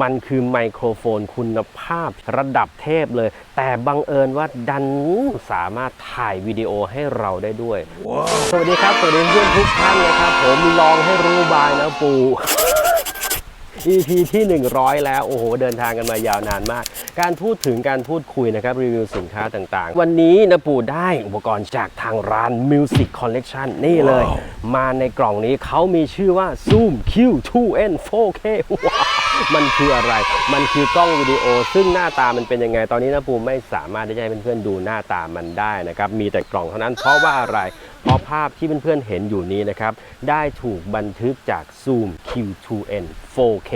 มันคือไมโครโฟนคุณภาพระดับเทพเลย แต่บังเอิญว่าดันสามารถถ่ายวิดีโอให้เราได้ด้วย สวัสดีครับ สวัสดีเพื่อนทุกท่านนะครับ ผมลองให้รู้บายนะปู EP ที่ 100 แล้ว โอ้โห เดินทางกันมายาวนานมาก การพูดถึงการพูดคุยนะครับรีวิวสินค้าต่างๆ วันนี้นะปูได้อุปกรณ์จากทางร้าน Music Collection นี่เลย มาในกล่องนี้เขามีชื่อว่า Zoom Q2N 4K ว้าวมันคืออะไร มันคือกล้องวิดีโอ ซึ่งหน้าตามันเป็นยังไง ตอนนี้นะปูไม่สามารถที่จะให้เพื่อนๆดูหน้าตามันได้นะครับ มีแต่กล่องเท่านั้น เพราะว่าอะไร เพราะภาพที่เพื่อนๆเห็นอยู่นี้นะครับ ได้ถูกบันทึกจาก Zoom Q2N 4K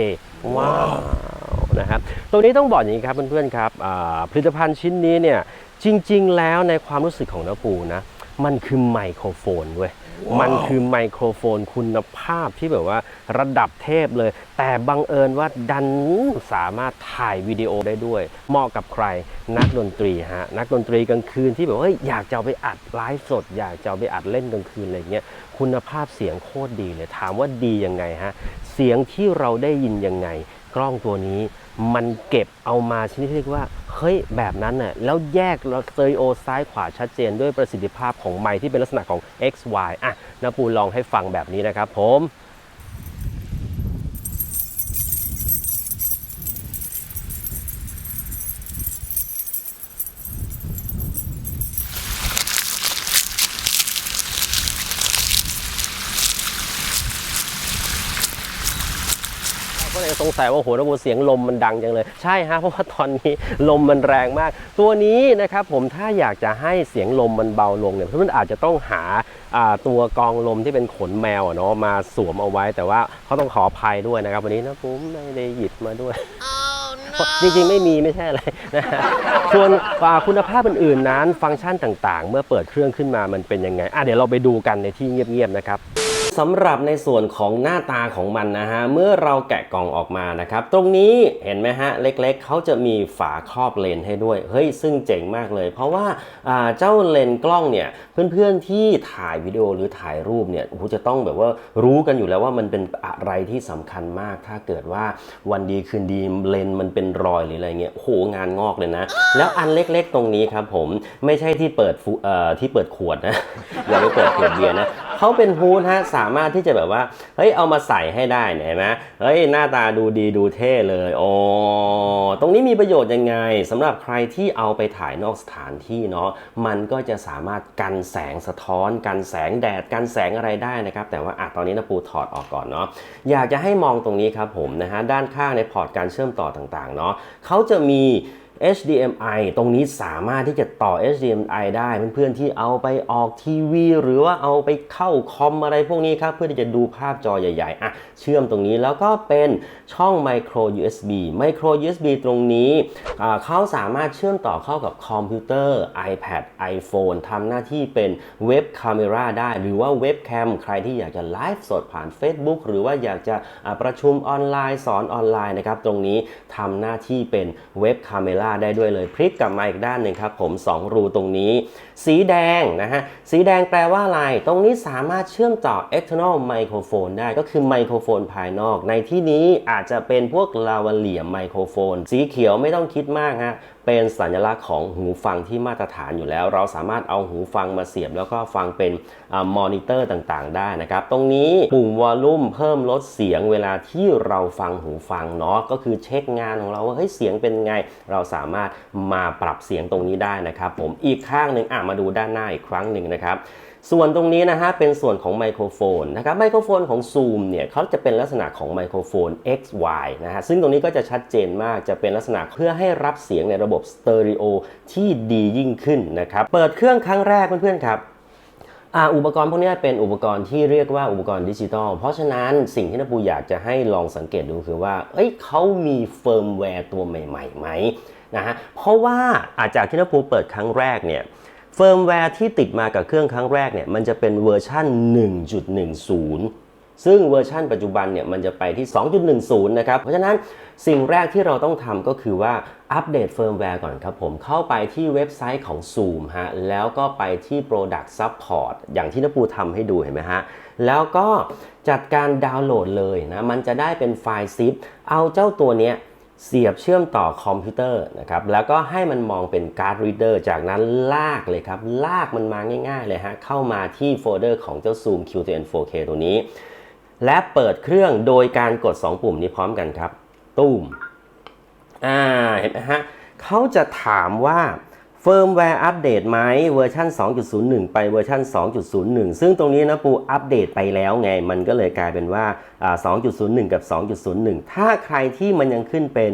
ว้าว นะครับตรงนี้ต้องบอกอย่างนี้ครับเพื่อนๆครับอ่าผลิตภัณฑ์ชิ้นนี้เนี่ยจริง ๆ แล้วในความรู้สึกของน้าปูนะมันคือไมโครโฟนเว้ย มันคือไมโครโฟนคุณภาพที่แบบว่าระดับเทพเลย แต่บังเอิญว่าดันสามารถถ่ายวิดีโอได้ด้วย เหมาะกับใครนักดนตรีฮะ นักดนตรีกลางคืนที่แบบว่าเฮ้ยอยากจะเอาไปอัดไลฟ์สด อยากจะเอาไปอัดเล่นกลางคืนอะไรเงี้ย คุณภาพเสียงโคตรดีเลย ถามว่าดียังไงฮะ เสียงที่เราได้ยินยังไง กล้องตัวนี้ มันเก็บเอามาชนิดที่เรียกว่าเฮ้ยแบบนั้นน่ะแล้วแยกเราสเตอริโอซ้ายขวาชัดเจนด้วยประสิทธิภาพของไมค์ที่เป็นลักษณะของ XY อะนะปูลองให้ฟังแบบนี้นะครับผม สงสัยว่าโอ้โหระบบเสียงลมมันดังจังเลย ใช่ฮะเพราะว่าตอนนี้ลมมันแรงมาก ตัวนี้นะครับผมถ้าอยากจะให้เสียงลมมันเบาลงเนี่ยเพื่อนๆอาจจะต้องหาอ่าตัวกรองลมที่เป็นขนแมวอะเนาะมาสวมเอาไว้ แต่ว่าเขาต้องขออภัยด้วยนะครับ วันนี้นะผมไม่ได้หยิบมาด้วยจริงๆ ไม่มีไม่ใช่อะไรนะฮะส่วนอ่าคุณภาพอื่นๆนั้น ฟังก์ชันต่างๆ เมื่อเปิดเครื่องขึ้นมามันเป็นยังไงอะเดี๋ยวเราไปดูกันในที่เงียบๆนะครับ สำหรับในส่วนของหน้าตาของมันนะฮะ เมื่อเราแกะกล่องออกมานะครับ ตรงนี้เห็นไหมฮะ เล็กๆ เขาจะมีฝาครอบเลนส์ให้ด้วย เฮ้ย ซึ่งเจ๋งมากเลย เพราะว่าเจ้าเลนกล้องเนี่ย เพื่อนๆที่ถ่ายวิดีโอหรือถ่ายรูปเนี่ยโอ้โหจะต้องแบบว่ารู้กันอยู่แล้วว่ามันเป็นอะไรที่สำคัญมาก ถ้าเกิดว่าวันดีคืนดีเลนมันเป็นรอยหรืออะไรเงี้ยโอ้โหงานงอกเลยนะ แล้วอันเล็กๆตรงนี้ครับผมไม่ใช่ที่เปิดที่เปิดขวดนะอย่าไปเปิดขวดเบียร์นะ เขาเป็นฮูดฮะสามารถที่จะแบบว่าเฮ้ยเอามาใส่ให้ได้เนี่ยเห็นไหมเฮ้ยหน้าตาดูดีดูเท่เลยโอ้ตรงนี้มีประโยชน์ยังไงสำหรับใครที่เอาไปถ่ายนอกสถานที่เนาะมันก็จะสามารถกันแสงสะท้อน กันแสงแดดกันแสงอะไรได้นะครับ แต่ว่าอะตอนนี้นะปูถอดออกก่อนเนาะอยากจะให้มองตรงนี้ครับผมนะฮะด้านข้างในพอร์ตการเชื่อมต่อต่างๆเนาะเขาจะมี HDMI ตรงนี้สามารถที่จะต่อ HDMI ได้เพื่อนๆที่เอาไปออกทีวี หรือว่าเอาไปเข้าคอมอะไรพวกนี้ครับ เพื่อที่จะดูภาพจอใหญ่ๆอะเชื่อมตรงนี้แล้วก็เป็นช่อง Micro USB Micro USB ตรงนี้ เขาสามารถเชื่อมต่อเข้ากับคอมพิวเตอร์ iPad iPhone ทำหน้าที่เป็นเว็บคาเมราได้ หรือว่าเว็บแคมใครที่อยากจะไลฟ์สดผ่าน Facebook หรือว่าอยากจะประชุมออนไลน์สอนออนไลน์นะครับตรงนี้ทำหน้าที่เป็นเว็บคาเมราได้ด้วยเลยพลิกกลับมาอีกด้านหนึ่งครับผม 2 รูตรงนี้ สีแดงนะฮะ สีแดงแปลว่าอะไร ตรงนี้สามารถเชื่อมต่อ external microphone ได้ ก็คือไมโครโฟนภายนอก ในที่นี้อาจจะเป็นพวกลาวาเลียมไมโครโฟน สีเขียวไม่ต้องคิดมากฮะ เป็นสัญลักษณ์ของหูฟังที่มาตรฐานอยู่แล้ว เราสามารถเอาหูฟังมาเสียบ แล้วก็ฟังเป็นมอนิเตอร์ต่างๆ ได้นะครับ ตรงนี้ปุ่มวอลลุ่มเพิ่มลดเสียงเวลาที่เราฟังหูฟังเนาะ ก็คือเช็คงานของเราว่าเฮ้ยเสียงเป็นไง เราสามารถมาปรับเสียงตรงนี้ได้นะครับผม อีกข้างหนึ่งอะมาดูด้านหน้าอีกครั้งหนึ่งนะครับ ส่วนตรงนี้นะฮะเป็นส่วนของไมโครโฟนนะครับไมโครโฟนของ Zoom เนี่ยเขาจะเป็นลักษณะของไมโครโฟน XY นะฮะซึ่งตรงนี้ก็จะชัดเจนมากจะเป็นลักษณะเพื่อให้รับเสียงในระบบสเตอริโอที่ดียิ่งขึ้นนะครับเปิดเครื่องครั้งแรกเพื่อนๆครับอุปกรณ์พวกนี้เป็นอุปกรณ์ที่เรียกว่าอุปกรณ์ดิจิตอล เพราะฉะนั้นสิ่งที่นปูอยากจะให้ลองสังเกตดูคือว่า เอ้ยเขามีเฟิร์มแวร์ตัวใหม่ๆไหมนะฮะ เพราะว่าอาจากที่นปูเปิดครั้งแรกเนี่ย เฟิร์มแวร์ที่ติดมากับเครื่องครั้งแรกเนี่ยมันจะเป็นเวอร์ชัน1.10 ซึ่งเวอร์ชันปัจจุบันเนี่ยมันจะไปที่ 2.10 นะครับ เพราะฉะนั้นสิ่งแรกที่เราต้องทำก็คือว่าอัปเดตเฟิร์มแวร์ก่อนครับผมเข้าไปที่เว็บไซต์ของ Zoom ฮะ แล้วก็ไปที่ Product Support อย่างที่นปูทำให้ดูเห็นไหมฮะ แล้วก็จัดการดาวน์โหลดเลยนะ มันจะได้เป็นไฟล์ซิปเอาเจ้าตัวเนี้ย เสียบเชื่อมต่อคอมพิวเตอร์นะครับแล้วก็ให้มันมองเป็นการ์ดรีดเดอร์จากนั้นลากเลยครับ ลากมันมาง่ายๆเลยฮะเข้ามาที่โฟลเดอร์ของเจ้า Zoom QTN 4K ตัวนี้ และเปิดเครื่องโดยการกด 2 ปุ่มนี้พร้อมกันครับ ตุ้มอ่าเห็นไหมฮะเขาจะถามว่า เฟิร์มแวร์อัปเดตไหมเวอร์ชัน2.01 ไปเวอร์ชัน2.01 ซึ่งตรงนี้นะปูอัปเดตไปแล้วไง มันก็เลยกลายเป็นว่า 2.01 กับ 2.01 ถ้าใครที่มันยังขึ้นเป็น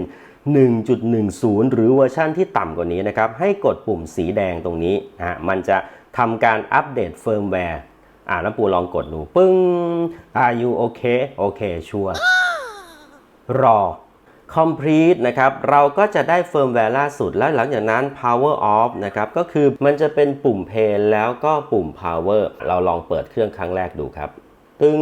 1.10 หรือเวอร์ชันที่ต่ำกว่านี้นะครับ ให้กดปุ่มสีแดงตรงนี้อะมันจะทำการอัปเดตเฟิร์มแวร์อ่าน้ำปูลองกดดู ปึ้ง Are you okay โอเคชัวรอ complete นะครับ เราก็จะได้เฟิร์มแวร์ล่าสุด แล้วหลังจากนั้น power off นะครับ ก็คือมันจะเป็นปุ่ม play แล้วก็ปุ่ม power เราลองเปิดเครื่องครั้งแรกดูครับ ตึง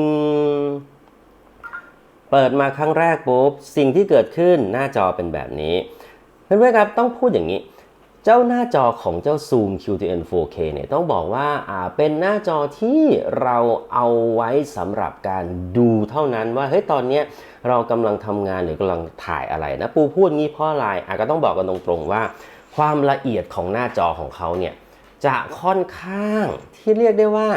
เปิดมาครั้งแรกปุ๊บ สิ่งที่เกิดขึ้นหน้าจอเป็นแบบนี้ เพื่อนๆครับต้องพูดอย่างนี้ เจ้าหน้าจอของเจ้า Zoom QTN 4K เนี่ยต้องบอกว่าอ่าเป็นหน้าจอที่เราเอาไว้สำหรับการดูเท่านั้นว่าเฮ้ยตอนเนี้ยเรากำลังทำงานหรือกำลังถ่ายอะไรนะ ปูพูดงี้เพราะอะไรอะก็ต้องบอกกันตรงๆว่า ความละเอียดของหน้าจอของเขาเนี่ยจะค่อนข้างที่เรียกได้ว่า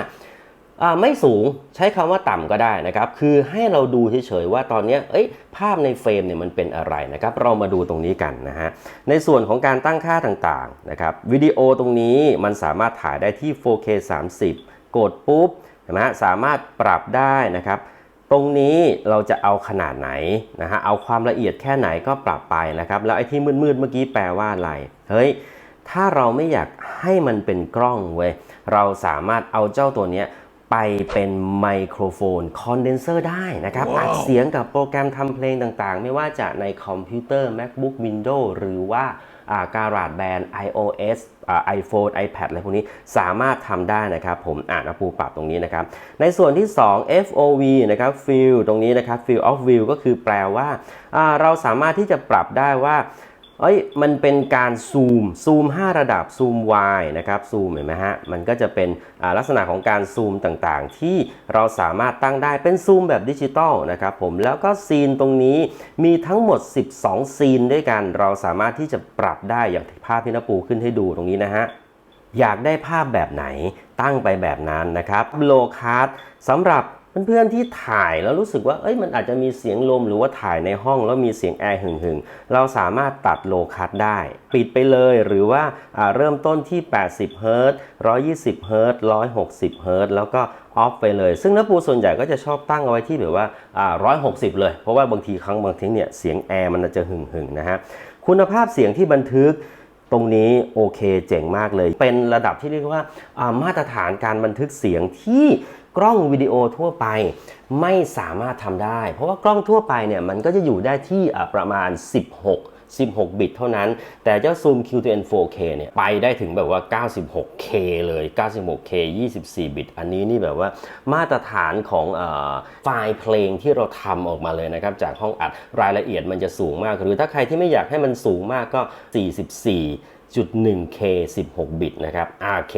ไม่สูงใช้คำว่าต่ำก็ได้นะครับ คือให้เราดูเฉยๆว่าตอนนี้เอ้ยภาพในเฟรมเนี่ยมันเป็นอะไรนะครับ เรามาดูตรงนี้กันนะฮะ ในส่วนของการตั้งค่าต่างๆนะครับวิดีโอตรงนี้มันสามารถถ่ายได้ที่ 4K 30 กดปุ๊บนไหมฮะสามารถปรับได้นะครับ ตรงนี้เราจะเอาขนาดไหนนะฮะเอาความละเอียดแค่ไหนก็ปรับไปนะครับ แล้วไอ้ที่มืดๆเมื่อกี้แปลว่าอะไรเฮ้ยถ้าเราไม่อยากให้มันเป็นกล้องเว้ยเราสามารถเอาเจ้าตัวเนี้ย ไปเป็นไมโครโฟนคอนเดนเซอร์ได้นะครับอัดเสียงกับโปรแกรมทำเพลงต่างๆ ไม่ว่าจะในคอมพิวเตอร์ MacBook Windows หรือว่าการาดแบน iOS อ่า iPhone iPad อะไรพวกนี้สามารถทำได้นะครับ ผมอ่านปูปรับตรงนี้นะครับ ในส่วนที่ 2 FOV นะครับ Field ตรงนี้นะครับ Field of View ก็คือแปลว่าอ่าเราสามารถที่จะปรับได้ว่า เอ้ยมันเป็นการซูมซูม 5 ระดับซูม Y นะครับซูมเห็นไหมฮะมันก็จะเป็นลักษณะของการซูมต่างๆ ที่เราสามารถตั้งได้เป็นซูมแบบดิจิตอลนะครับผมแล้วก็ซีนตรงนี้มีทั้งหมด 12 ซีนด้วยกัน เราสามารถที่จะปรับได้อย่างภาพที่นปูขึ้นให้ดูตรงนี้นะฮะอยากได้ภาพแบบไหนตั้งไปแบบนั้นนะครับโลคาร์สำหรับ เพื่อนๆที่ถ่ายแล้วรู้สึกว่าเอ้ยมันอาจจะมีเสียงลมหรือว่าถ่ายในห้องแล้วมีเสียงแอร์หึ่งๆ เราสามารถตัดโลคัสได้ ปิดไปเลยหรือว่าเริ่มต้นที่ 80เฮิรตซ์120เฮิรตซ์160เฮิรตซ์แล้วก็ออฟไปเลย ซึ่งนักปูส่วนใหญ่ก็จะชอบตั้งเอาไว้ที่แบบว่าอ่า160เลย เพราะว่าบางทีครั้งบางทีเนี่ยเสียงแอร์มันจะหึ่งๆนะฮะ คุณภาพเสียงที่บันทึกตรงนี้โอเคเจ๋งมากเลย เป็นระดับที่เรียกว่าอ่ามาตรฐานการบันทึกเสียงที่ กล้องวิดีโอทั่วไปไม่สามารถทำได้ เพราะว่ากล้องทั่วไปเนี่ยมันก็จะอยู่ได้ที่ประมาณ 16 16 บิตเท่านั้น แต่เจ้า Zoom QTN 4K เนี่ยไปได้ถึงแบบว่า 96K เลย 96K 24 บิต อันนี้นี่แบบว่ามาตรฐานของอไฟล์เพลงที่เราทำออกมาเลยนะครับ จากห้องอัดรายละเอียดมันจะสูงมาก หรือถ้าใครที่ไม่อยากให้มันสูงมากก็ 44.1K 16 บิตนะครับโอเค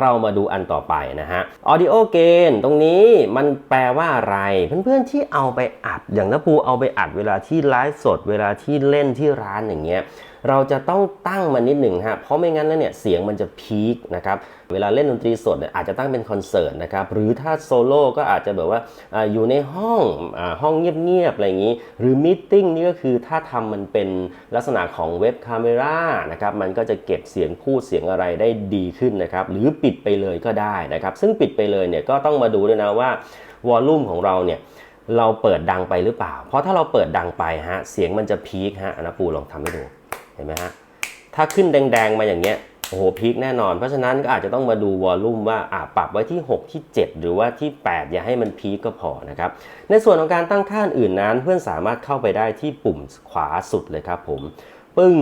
เรามาดูอันต่อไปนะฮะ Audio Gain ตรงนี้มันแปลว่าอะไร เพื่อนๆที่เอาไปอัดอย่างนภูเอาไปอัดเวลาที่ไลฟ์สด เวลาที่เล่นที่ร้านอย่างเงี้ย เราจะต้องตั้งมันนิดหนึ่งฮะเพราะไม่งั้นแล้วเนี่ยเสียงมันจะพีคนะครับเวลาเล่นดนตรีสดเนี่ยอาจจะตั้งเป็นคอนเสิร์ตนะครับหรือถ้าโซโล่ก็อาจจะแบบว่าอยู่ในห้องอห้องเงียบๆอะไรอย่างนี้ หรือมิทติ้งนี่ก็คือถ้าทำมันเป็นลักษณะของเว็บคาเมรานะครับมันก็จะเก็บเสียงพูดเสียงอะไรได้ดีขึ้นนะครับหรือปิดไปเลยก็ได้นะครับซึ่งปิดไปเลยเนี่ยก็ต้องมาดูด้วยนะว่าวอลลุ่มของเราเนี่ยเราเปิดดังไปหรือเปล่า เพราะถ้าเราเปิดดังไปฮะเสียงมันจะพีคฮะอนนะปูลองทำให้ดู เห็นไหมฮะถ้าขึ้นแดง ๆ มาอย่างเงี้ยโอ้โหพีคแน่นอน เพราะฉะนั้นก็อาจจะต้องมาดูวอลลุ่มว่าอะปรับไว้ที่ 6 ที่ 7 หรือว่าที่ 8 อย่าให้มันพีคก็พอนะครับ ในส่วนของการตั้งค่าอื่นนั้นเพื่อนสามารถเข้าไปได้ที่ปุ่มขวาสุดเลยครับผมปึ้ง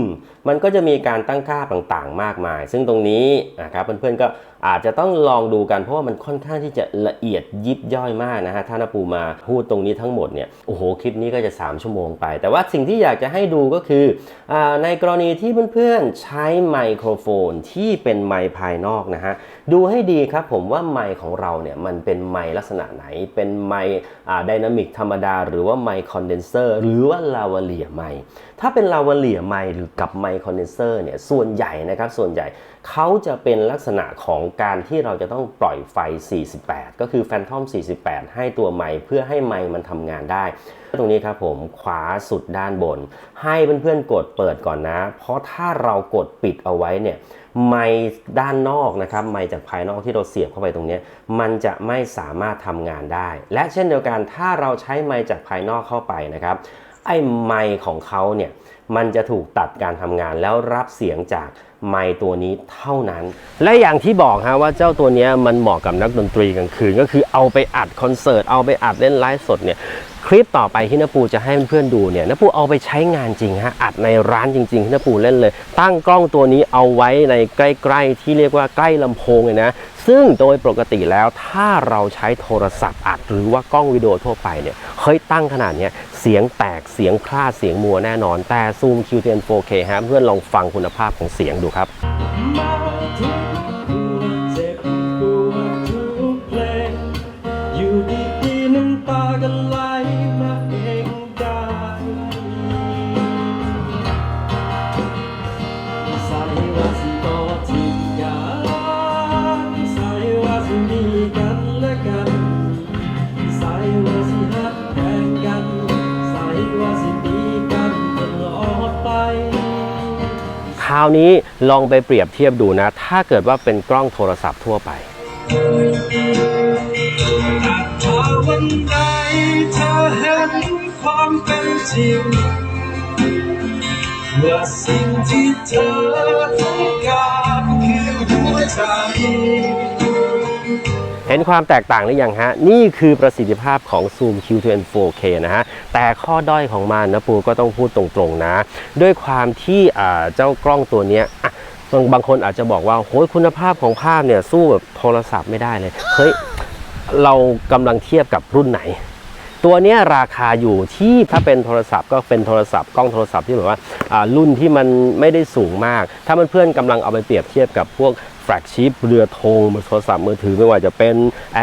มันก็จะมีการตั้งค่าต่างๆ มากมาย ซึ่งตรงนี้นะครับเพื่อนๆก็ อาจจะต้องลองดูกันเพราะว่ามันค่อนข้างที่จะละเอียดยิบย่อยมากนะฮะถ้านปูมาพูดตรงนี้ทั้งหมดเนี่ยโอ้โหคลิปนี้ก็จะ 3 ชั่วโมงไป แต่ว่าสิ่งที่อยากจะให้ดูก็คืออในกรณีที่เพื่อนๆใช้ไมโครโฟนที่เป็นไมค์ภายนอกนะฮะดูให้ดีครับผมว่าไมค์ของเราเนี่ยมันเป็นไมค์ลักษณะไหน เป็นไมค์ไดนามิกธรรมดา หรือว่าไมค์คอนเดนเซอร์หรือว่าลาวาเลียไมค์ถ้าเป็นลาวาเลียไมค์หรือกับไมค์คอนเดนเซอร์เนี่ยส่วนใหญ่นะครับส่วนใหญ่เขาจะเป็นลักษณะของการที่เราจะต้องปล่อยไฟ 48 ก็คือ Phantom 48 ให้ตัวไมค์เพื่อให้ไมค์มันทำงานได้ ตรงนี้ครับผมขวาสุดด้านบน ให้เพื่อนๆกดเปิดก่อนนะ เพราะถ้าเรากดปิดเอาไว้เนี่ยไมค์ด้านนอกนะครับไมค์จากภายนอกที่เราเสียบเข้าไปตรงนี้ มันจะไม่สามารถทำงานได้ และเช่นเดียวกันถ้าเราใช้ไมค์จากภายนอกเข้าไปนะครับไอ้ไมค์ของเขาเนี่ย มันจะถูกตัดการทำงานแล้วรับเสียงจากไม้ตัวนี้เท่านั้น และอย่างที่บอกฮะว่าเจ้าตัวนี้มันเหมาะกับนักดนตรีกลางคืน ก็คือเอาไปอัดคอนเสิร์ตเอาไปอัดเล่นไลฟ์สดเนี่ย ลิปต่อไปที่นปูจะให้เพื่อนดูเนี่ยนปูเอาไปใช้งานจริงฮะอัดในร้านจริงๆที่นปูเล่นเลย ตั้งกล้องตัวนี้เอาไว้ในใกล้ ๆ ที่เรียกว่าใกล้ลำโพงเลยนะซึ่งโดยปกติแล้วถ้าเราใช้โทรศัพท์อัดหรือว่ากล้องวิดีโอทั่วไปเนี่ยเฮ้ยตั้งขนาดนี้เสียงแตกเสียงพลาดเสียงมัวแน่นอน แต่ Zoom QTN 4K ฮะเพื่อนลองฟังคุณภาพของเสียงดูครับาวนี้ลองไปเปรียบเทียบดูนะ ถ้าเกิดว่าเป็นกล้องโทรศัพท์ทั่วไปวันใดเธอเห็นความเป็นจริงว่าสิ่งที่เธอต้องการคือหัวใจ ห็นความแตกต่างหรือยังฮะ นี่คือประสิทธิภาพของ Zoom Q2N 4K นะฮะ แต่ข้อด้อยของมันนะปูก็ต้องพูดตรงๆนะ ด้วยความที่เจ้ากล้องตัวนี้บางคนอาจจะบอกว่าโหยคุณภาพของภาพเนี่ยสู้แบบโทรศัพท์ไม่ได้เลยเฮ้ยเรากำลังเทียบกับรุ่นไหนตัวนี้ราคาอยู่ที่ถ้าเป็นโทรศัพท์ก็เป็นโทรศัพท์กล้องโทรศัพท์ที่แบบว่ารุ่นที่มันไม่ได้สูงมาก ถ้ามันเพื่อนๆกำลังเอาไปเปรียบเทียบกับพวก แฟลกชิพเรือธงโทรศัพท์มือถือไม่ว่าจะเป็น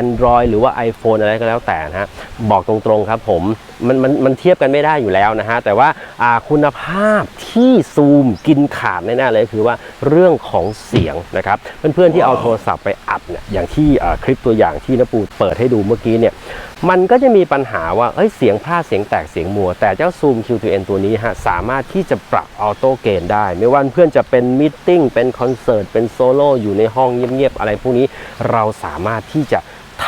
Android หรือว่า iPhone อะไรก็แล้วแต่นะฮะบอกตรงๆครับผมมันมันมันเทียบกันไม่ได้อยู่แล้วนะฮะแต่ว่าาคุณภาพที่ซูมกินขาดแน่ๆเลยคือว่าเรื่องของเสียงนะครับเพื่อนๆที่เอาโทรศัพท์ไปอัดเนี่ยอย่างที่คลิปตัวอย่างที่นปูเปิดให้ดูเมื่อกี้เนี่ยมันก็จะมีปัญหาว่าเอ้ยเสียงพลาดเสียงแตกเสียงมัว แต่เจ้า Zoom Q2N ตัวนี้ฮะสามารถที่จะปรับออโต้เกนได้ ไม่ว่าเพื่อนจะเป็นมิทติ้งเป็นคอนเสิร์ตเป็นโซโล่อยูู่่ในห้องเงียบๆอะไรพวกนี้เราสามารถที่จะ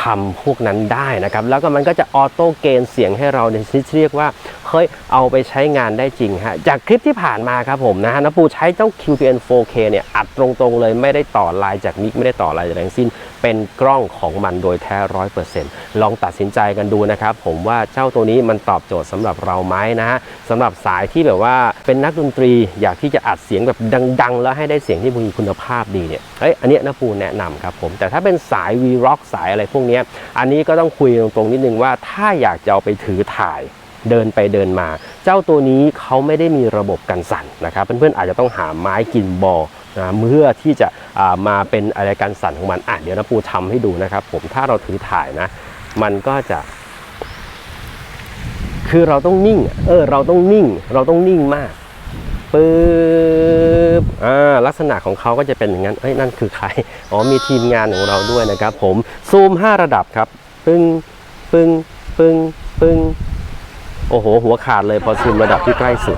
ทำพวกนั้นได้นะครับ แล้วก็มันก็จะออโต้เกนเสียงให้เราในที่เรียกว่าเฮ้ยเอาไปใช้งานได้จริงฮะจากคลิปที่ผ่านมาครับผมนะฮะนปูใช้เจ้า QTN 4K เนี่ยอัดตรงๆเลยไม่ได้ต่อลายจากมิกไม่ได้ต่อลายจากแรงสิ้น เป็นกล้องของมันโดยแท้ร้อยเปอร์เซ็นต์ลองตัดสินใจกันดูนะครับ ผมว่าเจ้าตัวนี้มันตอบโจทย์สำหรับเราไหมนะฮะสำหรับสายที่แบบว่าเป็นนักดนตรีอยากที่จะอัดเสียงแบบดัง ๆ แล้วให้ได้เสียงที่มีคุณภาพดีเนี่ยเฮ้ยอันเนี้ยนะปูแนะนำครับผมแต่ถ้าเป็นสาย V Rock สายอะไรพวกเนี้ยอันนี้ก็ต้องคุยตรงๆนิดนึงว่าถ้าอยากจะเอาไปถือถ่ายเดินไปเดินมา เจ้าตัวนี้เขาไม่ได้มีระบบกันสั่นนะครับเพื่อนๆอาจจะต้องหาไม้กินบอล นะเพื่อที่จะมาเป็นอะไรกันสั่นของมันอะเดี๋ยวนะปูทำให้ดูนะครับ ผมถ้าเราถือถ่ายนะ มันก็จะ คือเราต้องนิ่ง เออ เราต้องนิ่ง เราต้องนิ่งมากปึ๊บอ่าลักษณะของเขาก็จะเป็นอย่างนั้นเอ้ยนั่นคือใครอ๋อมีทีมงานของเราด้วยนะครับ ผมซูม 5 ระดับครับ ปึ้งปึ้งปึ้งปึ้งโอ้โห หัวขาดเลยพอซูมระดับที่ใกล้สุด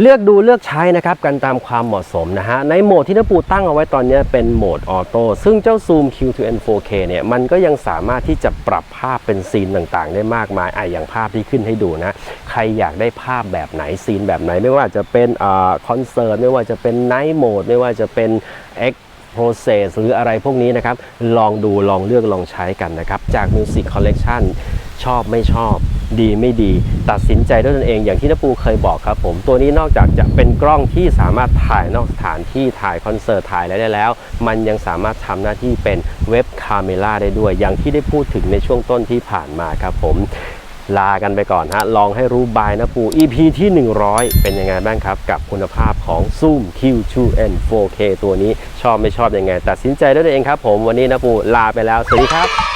เลือกดูเลือกใช้นะครับกันตามความเหมาะสมนะฮะ ในโหมดที่นปูตั้งเอาไว้ตอนนี้เป็นโหมดออโต้ซึ่งเจ้า Zoom Q2N 4K เนี่ย มันก็ยังสามารถที่จะปรับภาพเป็นซีนต่างๆ ได้มากมายไออย่างภาพที่ขึ้นให้ดูนะ ใครอยากได้ภาพแบบไหนซีนแบบไหน ไม่ว่าจะเป็นคอนเสิร์ตไม่ว่าจะเป็นไนท์โหมดไม่ว่าจะเป็น X process หรืออะไรพวกนี้นะครับ ลองดูลองเลือกลองใช้กันนะครับ จาก Music Collection ชอบไม่ชอบดีไม่ดี ตัดสินใจด้วยตนเองอย่างที่นปูเคยบอกครับผม ตัวนี้นอกจากจะเป็นกล้องที่สามารถถ่ายนอกสถานที่ถ่ายคอนเสิร์ตถ่ายอะไรได้แล้ว มันยังสามารถทำหน้าที่เป็นเว็บคาเมล่าได้ด้วย อย่างที่ได้พูดถึงในช่วงต้นที่ผ่านมาครับผม ลากันไปก่อนฮะ ลองให้รู้บายนะปู EP ที่ 100 เป็นยังไงบ้างครับ กับคุณภาพของ Zoom Q2N 4K ตัวนี้ชอบไม่ชอบยังไง ตัดสินใจด้วยตัวเองครับผมวันนี้นะปูลาไปแล้ว สวัสดีครับ